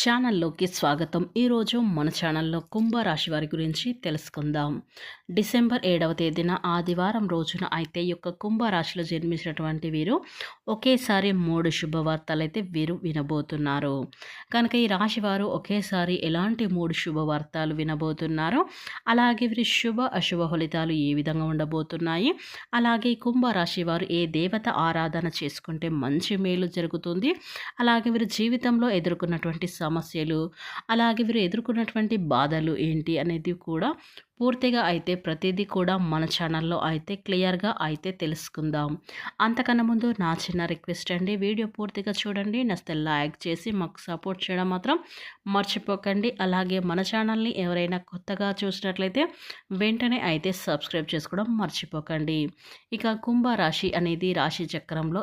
ఛానల్లోకి స్వాగతం. ఈరోజు మన ఛానల్లో కుంభరాశి వారి గురించి తెలుసుకుందాం. డిసెంబర్ ఏడవ తేదీన ఆదివారం రోజున అయితే యొక్క కుంభరాశిలో జన్మించినటువంటి వీరు ఒకేసారి మూడు శుభవార్తలు అయితే వీరు వినబోతున్నారు. కనుక ఈ రాశి వారు ఒకేసారి ఎలాంటి మూడు శుభవార్తలు వినబోతున్నారు? అలాగే వీరి శుభ అశుభ ఫలితాలు ఏ విధంగా ఉండబోతున్నాయి? అలాగే కుంభరాశి వారు ఏ దేవత ఆరాధన చేసుకుంటే మంచి మేలు జరుగుతుంది? అలాగే వీరి జీవితంలో ఎదుర్కొన్నటువంటి సమస్యలు అలాగే వీరు ఎదుర్కొన్నటువంటి బాధలు ఏంటి అనేది కూడా పూర్తిగా అయితే ప్రతిదీ కూడా మన ఛానల్లో అయితే క్లియర్గా అయితే తెలుసుకుందాం. అంతకన్నా ముందు నా చిన్న రిక్వెస్ట్ అండి వీడియో పూర్తిగా చూడండి నస్తే లైక్ చేసి మాకు సపోర్ట్ చేయడం మాత్రం మర్చిపోకండి. అలాగే మన ఛానల్ని ఎవరైనా కొత్తగా చూసినట్లయితే వెంటనే అయితే సబ్స్క్రైబ్ చేసుకోవడం మర్చిపోకండి. ఇక కుంభరాశి అనేది రాశి చక్రంలో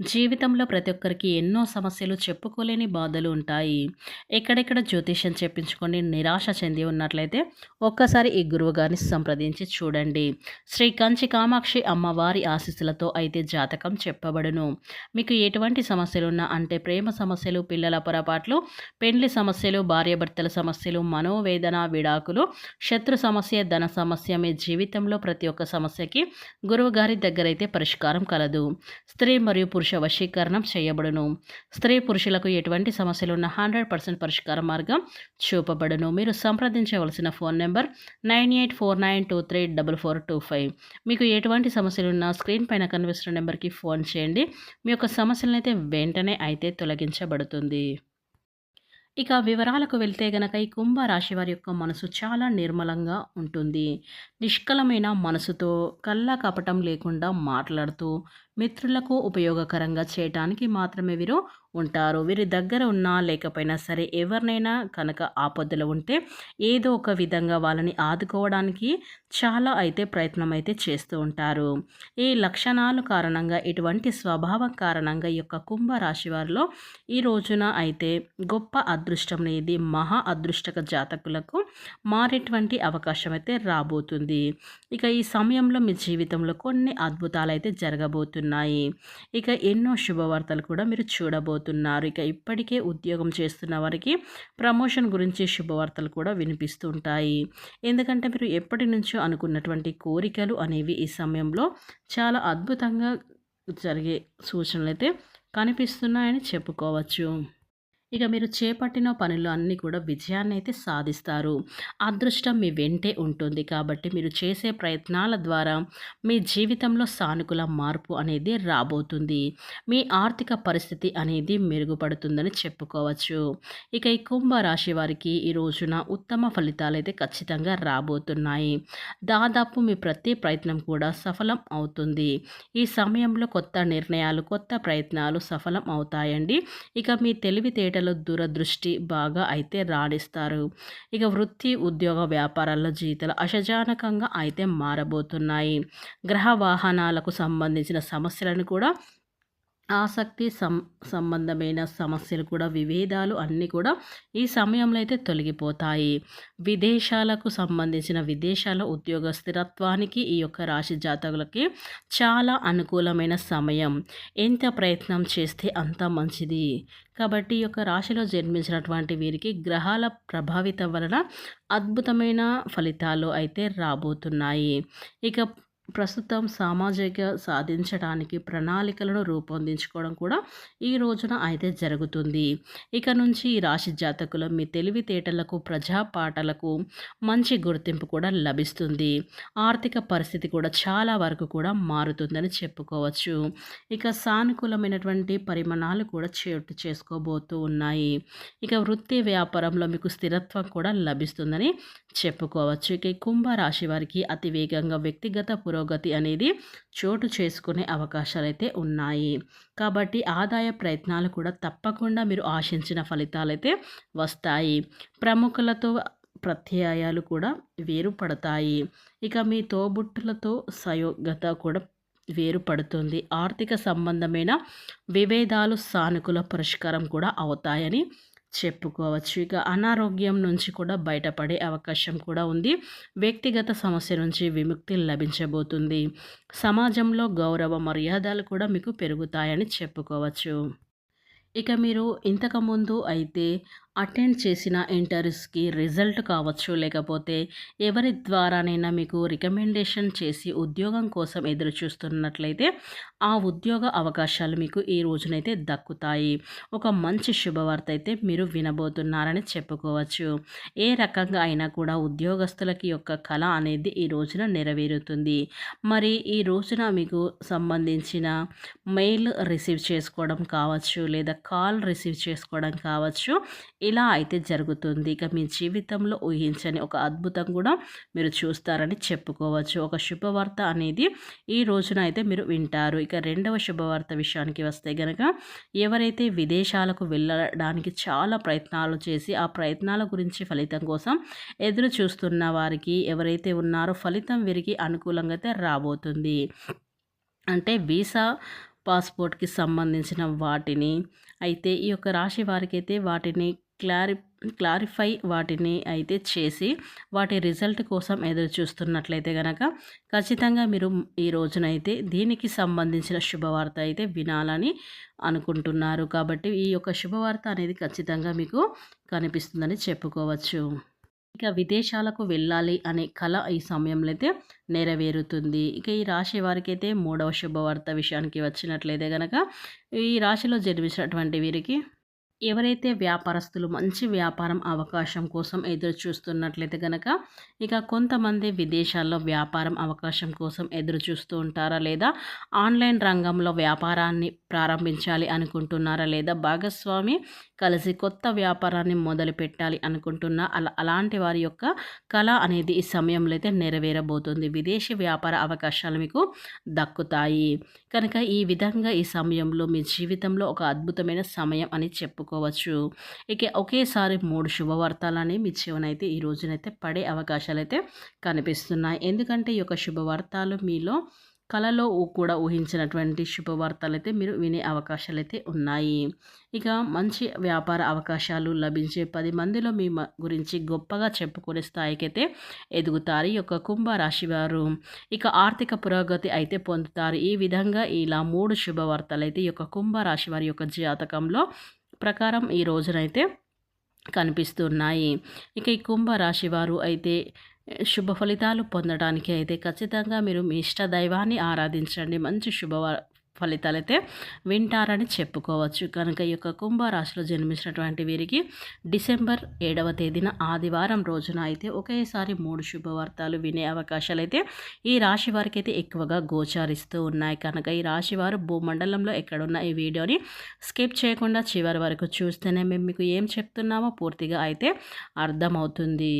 జీవితంలో ప్రతి ఒక్కరికి ఎన్నో సమస్యలు చెప్పుకోలేని బాధలు ఉంటాయి. ఎక్కడెక్కడ జ్యోతిష్యం చెప్పించుకొని నిరాశ చెంది ఉన్నట్లయితే ఒక్కసారి ఈ గురువు గారిని సంప్రదించి చూడండి. శ్రీ కంచి కామాక్షి అమ్మవారి ఆశీస్సులతో అయితే జాతకం చెప్పబడును. మీకు ఎటువంటి సమస్యలు ఉన్నా అంటే ప్రేమ సమస్యలు పిల్లల పొరపాట్లు పెండ్లి సమస్యలు భార్యాభర్తల సమస్యలు మనోవేదన విడాకులు శత్రు సమస్య ధన సమస్య మీ జీవితంలో ప్రతి ఒక్క సమస్యకి గురువు గారి దగ్గర అయితే పరిష్కారం కలదు. స్త్రీ మరియు పురుష పురుష వశీకరణం చేయబడును. స్త్రీ పురుషులకు ఎటువంటి సమస్యలు ఉన్న హండ్రెడ్ పర్సెంట్ పరిష్కార మార్గం చూపబడును. మీరు సంప్రదించవలసిన phone number nine eight four nine two three double four two five. మీకు ఎటువంటి సమస్యలు ఉన్నా స్క్రీన్ పైన కనిపిస్తున్న నెంబర్కి ఫోన్ చేయండి. మీ యొక్క సమస్యలనైతే వెంటనే అయితే తొలగించబడుతుంది. ఇక వివరాలకు వెళ్తే గనక ఈ కుంభరాశి వారి యొక్క మనసు చాలా నిర్మలంగా ఉంటుంది. నిష్కలమైన మనసుతో కల్లా కపటం లేకుండా మాట్లాడుతూ మిత్రులకు ఉపయోగకరంగా చేయటానికి మాత్రమే వీరు ఉంటారు. వీరి దగ్గర ఉన్నా లేకపోయినా సరే ఎవరినైనా కనుక ఆపదలు ఉంటే ఏదో ఒక విధంగా వాళ్ళని ఆదుకోవడానికి చాలా అయితే ప్రయత్నం అయితే చేస్తూ ఉంటారు. ఈ లక్షణాలు కారణంగా ఇటువంటి స్వభావం కారణంగా ఈ యొక్క కుంభరాశి వారిలో ఈ రోజున అయితే గొప్ప అదృష్టం అనేది మహా అదృష్టక జాతకులకు మారేటువంటి అవకాశం అయితే రాబోతుంది. ఇక ఈ సమయంలో మీ జీవితంలో కొన్ని అద్భుతాలు అయితే జరగబోతున్నాయి. ఉన్నాయి. ఇక ఎన్నో శుభవార్తలు కూడా మీరు చూడబోతున్నారు. ఇక ఇప్పటికే ఉద్యోగం చేస్తున్న వారికి ప్రమోషన్ గురించి శుభవార్తలు కూడా వినిపిస్తుంటాయి ఎందుకంటే మీరు ఎప్పటి నుంచో అనుకున్నటువంటి కోరికలు అనేవి ఈ సమయంలో చాలా అద్భుతంగా జరిగే సూచనలు అయితే కనిపిస్తున్నాయని చెప్పుకోవచ్చు. ఇక మీరు చేపట్టిన పనులు అన్నీ కూడా విజయాన్ని అయితే సాధిస్తారు. అదృష్టం మీ వెంటే ఉంటుంది కాబట్టి మీరు చేసే ప్రయత్నాల ద్వారా మీ జీవితంలో సానుకూల మార్పు అనేది రాబోతుంది. మీ ఆర్థిక పరిస్థితి అనేది మెరుగుపడుతుందని చెప్పుకోవచ్చు. ఇక ఈ కుంభరాశి వారికి ఈ రోజున ఉత్తమ ఫలితాలు అయితే ఖచ్చితంగా రాబోతున్నాయి. దాదాపు మీ ప్రతి ప్రయత్నం కూడా సఫలం అవుతుంది. ఈ సమయంలో కొత్త నిర్ణయాలు కొత్త ప్రయత్నాలు సఫలం అవుతాయండి. ఇక మీ తెలివితేట క్రీడలు దూరదృష్టి బాగా అయితే రాణిస్తారు. ఇక వృత్తి ఉద్యోగ వ్యాపారాల్లో జీతాలు అశజానకంగా అయితే మారబోతున్నాయి. గ్రహ వాహనాలకు సంబంధించిన సమస్యలను కూడా ఆసక్తి సం సంబంధమైన సమస్యలు కూడా విభేదాలు అన్నీ కూడా ఈ సమయంలో అయితే తొలగిపోతాయి. విదేశాలకు సంబంధించిన విదేశాల ఉద్యోగ స్థిరత్వానికి ఈ యొక్క రాశి జాతకులకి చాలా అనుకూలమైన సమయం. ఎంత ప్రయత్నం చేస్తే అంత మంచిది. కాబట్టి ఈ యొక్క రాశిలో జన్మించినటువంటి వీరికి గ్రహాల ప్రభావితం వలన అద్భుతమైన ఫలితాలు అయితే రాబోతున్నాయి. ఇక ప్రస్తుతం సామాజిక సాధించడానికి ప్రణాళికలను రూపొందించుకోవడం కూడా ఈ రోజున అయితే జరుగుతుంది. ఇక నుంచి ఈ రాశి జాతకులు మీ తెలివితేటలకు ప్రజాపాటలకు మంచి గుర్తింపు కూడా లభిస్తుంది. ఆర్థిక పరిస్థితి కూడా చాలా వరకు కూడా మారుతుందని చెప్పుకోవచ్చు. ఇక సానుకూలమైనటువంటి పరిమాణాలు కూడా చోటు చేసుకోబోతూ ఉన్నాయి. ఇక వృత్తి వ్యాపారంలో మీకు స్థిరత్వం కూడా లభిస్తుందని చెప్పుకోవచ్చు. ఇక కుంభరాశి వారికి అతి వేగంగా వ్యక్తిగత పురోగతి పురోగతి అనేది చోటు చేసుకునే అవకాశాలు అయితే ఉన్నాయి. కాబట్టి ఆదాయ ప్రయత్నాలు కూడా తప్పకుండా మీరు ఆశించిన ఫలితాలు అయితే వస్తాయి. ప్రముఖులతో ప్రత్యయాలు కూడా వేరుపడతాయి. ఇక మీ తోబుట్టులతో సయోగత కూడా వేరుపడుతుంది. ఆర్థిక సంబంధమైన విభేదాలు సానుకూల పరిష్కారం కూడా అవుతాయని చెప్పుకోవచ్చు. ఇక అనారోగ్యం నుంచి కూడా బయటపడే అవకాశం కూడా ఉంది. వ్యక్తిగత సమస్య నుంచి విముక్తి లభించబోతుంది. సమాజంలో గౌరవ మర్యాదలు కూడా మీకు పెరుగుతాయని చెప్పుకోవచ్చు. ఇక మీరు ఇంతకుముందు అయితే అటెండ్ చేసిన ఇంటర్వ్యూస్కి రిజల్ట్ కావచ్చు లేకపోతే ఎవరి ద్వారానైనా మీకు రికమెండేషన్ చేసి ఉద్యోగం కోసం ఎదురు చూస్తున్నట్లయితే ఆ ఉద్యోగ అవకాశాలు మీకు ఈ రోజునైతే దక్కుతాయి. ఒక మంచి శుభవార్త అయితే మీరు వినబోతున్నారని చెప్పుకోవచ్చు. ఏ రకంగా అయినా కూడా ఉద్యోగస్తులకి యొక్క కళ అనేది ఈ రోజున నెరవేరుతుంది. మరి ఈ రోజున మీకు సంబంధించిన మెయిల్ రిసీవ్ చేసుకోవడం కావచ్చు లేదా కాల్ రిసీవ్ చేసుకోవడం కావచ్చు ఇలా అయితే జరుగుతుంది. ఇక మీ జీవితంలో ఊహించని ఒక అద్భుతం కూడా మీరు చూస్తారని చెప్పుకోవచ్చు. ఒక శుభవార్త అనేది ఈ రోజున అయితే మీరు వింటారు. ఇక రెండవ శుభవార్త విషయానికి వస్తే కనుక ఎవరైతే విదేశాలకు వెళ్ళడానికి చాలా ప్రయత్నాలు చేసి ఆ ప్రయత్నాల గురించి ఫలితం కోసం ఎదురు చూస్తున్న వారికి ఎవరైతే ఉన్నారో ఫలితం వీరికి అనుకూలంగా అయితే రాబోతుంది. అంటే వీసా పాస్పోర్ట్కి సంబంధించిన వాటిని అయితే ఈ యొక్క రాశి వారికైతే వాటిని క్లారి క్లారిఫై వాటిని అయితే చేసి వాటి రిజల్ట్ కోసం ఎదురు చూస్తున్నట్లయితే కనుక ఖచ్చితంగా మీరు ఈ రోజునైతే దీనికి సంబంధించిన శుభవార్త అయితే వినాలని అనుకుంటున్నారు. కాబట్టి ఈ యొక్క శుభవార్త అనేది ఖచ్చితంగా మీకు కనిపిస్తుందని చెప్పుకోవచ్చు. ఇక విదేశాలకు వెళ్ళాలి అనే కళ ఈ సమయంలో అయితే నెరవేరుతుంది. ఇక ఈ రాశి వారికి అయితే మూడవ శుభవార్త విషయానికి వచ్చినట్లయితే కనుక ఈ రాశిలో జన్మించినటువంటి వీరికి ఎవరైతే వ్యాపారస్తులు మంచి వ్యాపారం అవకాశం కోసం ఎదురు చూస్తున్నట్లయితే కనుక ఇక కొంతమంది విదేశాల్లో వ్యాపారం అవకాశం కోసం ఎదురు చూస్తూ ఉంటారా? లేదా ఆన్లైన్ రంగంలో వ్యాపారాన్ని ప్రారంభించాలి అనుకుంటున్నారా? లేదా భాగస్వామి కలిసి కొత్త వ్యాపారాన్ని మొదలు పెట్టాలి అనుకుంటున్న? అలా అలాంటి వారి యొక్క కళ అనేది ఈ సమయంలో అయితే నెరవేరబోతుంది. విదేశీ వ్యాపార అవకాశాలు మీకు దక్కుతాయి. కనుక ఈ విధంగా ఈ సమయంలో మీ జీవితంలో ఒక అద్భుతమైన సమయం అని చెప్పుకోవచ్చు ఇక ఒకేసారి మూడు శుభవార్తలని మీ చెవనైతే ఈ రోజునైతే పడే అవకాశాలు అయితే కనిపిస్తున్నాయి. ఎందుకంటే ఈ యొక్క శుభవార్తలు మీలో కళలో కూడా ఊహించినటువంటి శుభవార్తలు అయితే మీరు వినే అవకాశాలు అయితే ఉన్నాయి. ఇక మంచి వ్యాపార అవకాశాలు లభించే పది మందిలో మీ గురించి గొప్పగా చెప్పుకునే స్థాయికైతే ఎదుగుతారు ఈ యొక్క కుంభరాశి వారు. ఇక ఆర్థిక పురోగతి అయితే పొందుతారు. ఈ విధంగా ఇలా మూడు శుభవార్తలు అయితే ఈ యొక్క కుంభరాశి వారి యొక్క జాతకంలో ప్రకారం ఈ రోజునైతే కనిపిస్తున్నాయి. ఇక ఈ కుంభరాశి వారు అయితే శుభ ఫలితాలు పొందడానికి అయితే ఖచ్చితంగా మీరు మీ ఇష్ట దైవాన్ని ఆరాధించండి. మంచి శుభ ఫలితాలైతే వింటారని చెప్పుకోవచ్చు. కనుక ఈ యొక్క కుంభరాశిలో జన్మించినటువంటి వీరికి డిసెంబర్ ఏడవ తేదీన ఆదివారం రోజున అయితే ఒకేసారి మూడు శుభవార్తలు వినే అవకాశాలు అయితే ఈ రాశి వారికి అయితే ఎక్కువగా గోచారిస్తూ ఉన్నాయి. కనుక ఈ రాశి వారు భూమండలంలో ఎక్కడున్న ఈ వీడియోని స్కిప్ చేయకుండా చివరి వరకు చూస్తేనే మేము మీకు ఏం చెప్తున్నామో పూర్తిగా అయితే అర్థమవుతుంది.